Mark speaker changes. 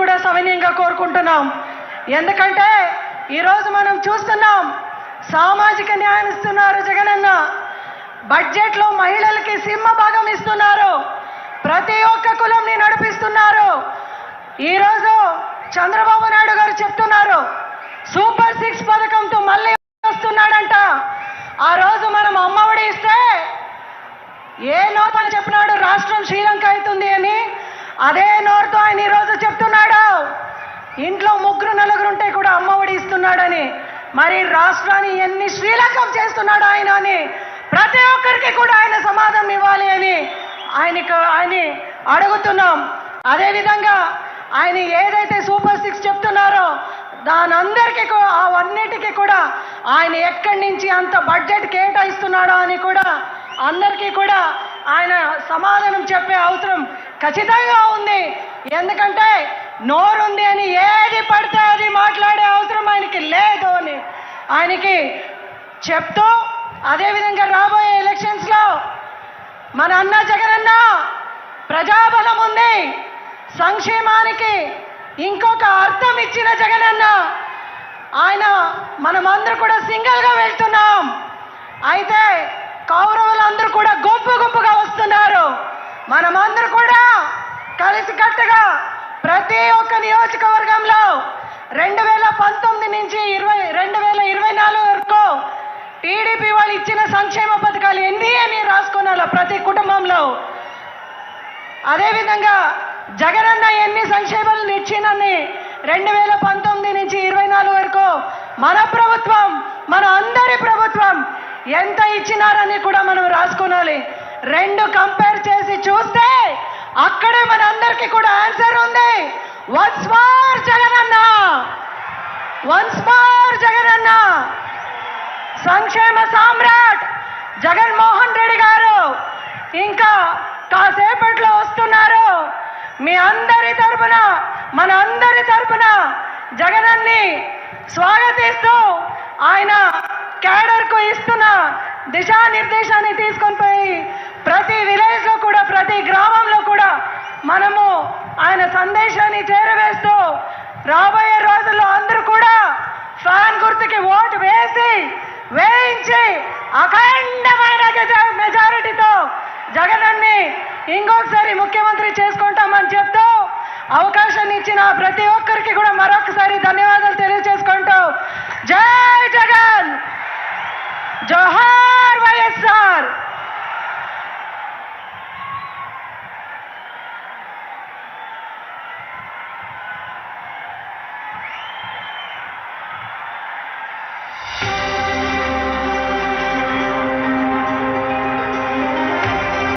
Speaker 1: కూడా సవినీయంగా కోరుకుంటున్నాం. ఎందుకంటే ఈరోజు మనం చూస్తున్నాం సామాజిక న్యాయం ఇస్తున్నారు జగనన్న. బడ్జెట్లో మహిళలకి సింహ భాగం ఇస్తున్నారు. ప్రతి ఒక్క కులంని నడిపిస్తున్నారు. ఈరోజు చంద్రబాబు నాయుడు గారు చెప్తున్నారు సూపర్ సిక్స్ పథకంతో మళ్ళీ వస్తున్నాడంట. ఆ రోజు మనం అమ్మఒడి ఇస్తే ఏ నోట్ అని చెప్పినాడు రాష్ట్రం శ్రీలంక అవుతుంది అని. అదే నోరుతో ఆయన ఈరోజు చెప్తున్నాడు మరి రాష్ట్రాన్ని ఎన్ని శ్రీలకం చేస్తున్నాడు ఆయన అని ప్రతి ఒక్కరికి కూడా ఆయన సమాధానం ఇవ్వాలి అని ఆయనకు ఆయన అడుగుతున్నాం. అదేవిధంగా ఆయన ఏదైతే సూపర్ సిక్స్ చెప్తున్నారో దానందరికీ కూ- అవన్నిటికీ కూడా ఆయన ఎక్కడి నుంచి అంత బడ్జెట్ కేటాయిస్తున్నాడో అని కూడా అందరికీ కూడా ఆయన సమాధానం చెప్పే అవసరం ఖచ్చితంగా ఉంది. ఎందుకంటే నోరుంది అని ఏది పడితే అది మాట్లాడే అవసరం ఆయనకి లేదు అని ఆయనకి చెప్తూ అదేవిధంగా రాబోయే ఎలక్షన్స్లో మన అన్న జగనన్న ప్రజాబలం ఉంది. సంక్షేమానికి ఇంకొక అర్థం ఇచ్చిన జగనన్న ఆయన మనమందరూ కూడా సింగిల్గా వెళ్తున్నాం. అయితే కౌరవులందరూ కూడా గుంపు గుంపుగా వస్తున్నారు. మనమందరూ కూడా కలిసికట్టుగా నియోజకవర్గంలో రెండు వేల పంతొమ్మిది నుంచి ఇరవై రెండు వేల ఇరవై నాలుగు వరకు టీడీపీ వాళ్ళు ఇచ్చిన సంక్షేమ పథకాలు ఎన్ని అని రాసుకున్నారు ప్రతి కుటుంబంలో అదేవిధంగా జగనన్న ఎన్ని సంక్షేమాలను ఇచ్చినని రెండు వేల పంతొమ్మిది నుంచి ఇరవై నాలుగు వరకు మన ప్రభుత్వం మన అందరి ప్రభుత్వం ఎంత ఇచ్చినారని కూడా మనం రాసుకోవాలి రెండు కంపేర్ చేసి చూస్తే అక్కడే మన అందరికీ కూడా ఆన్సర్ ఉంది. Once more Jagananna once more జగనన్న సంక్షేమ సామ్రాట్ జగన్మోహన్ రెడ్డి గారు ఇంకా కాసేపట్లో వస్తున్నారు. మీ అందరి తరపున మన అందరి తరపున జగనన్ని స్వాగతిస్తూ ఆయన క్యాడర్కు ఇస్తున్న దిశానిర్దేశాన్ని తీసుకొని పోయి ప్రతి విలేజ్లో కూడా ప్రతి గ్రామంలో కూడా మనము ఆయన సందేశాన్ని చేరవేస్తూ రాబోయే రోజుల్లో అందరూ కూడా ఫ్యాన్ గుర్తుకి ఓటు వేసి వేయించి అఖండమైన మెజారిటీతో జగనన్ని ఇంకొకసారి ముఖ్యమంత్రి చేసుకుంటామని చెప్తూ అవకాశాన్ని ఇచ్చిన ప్రతి ఒక్కరికి కూడా మరొకసారి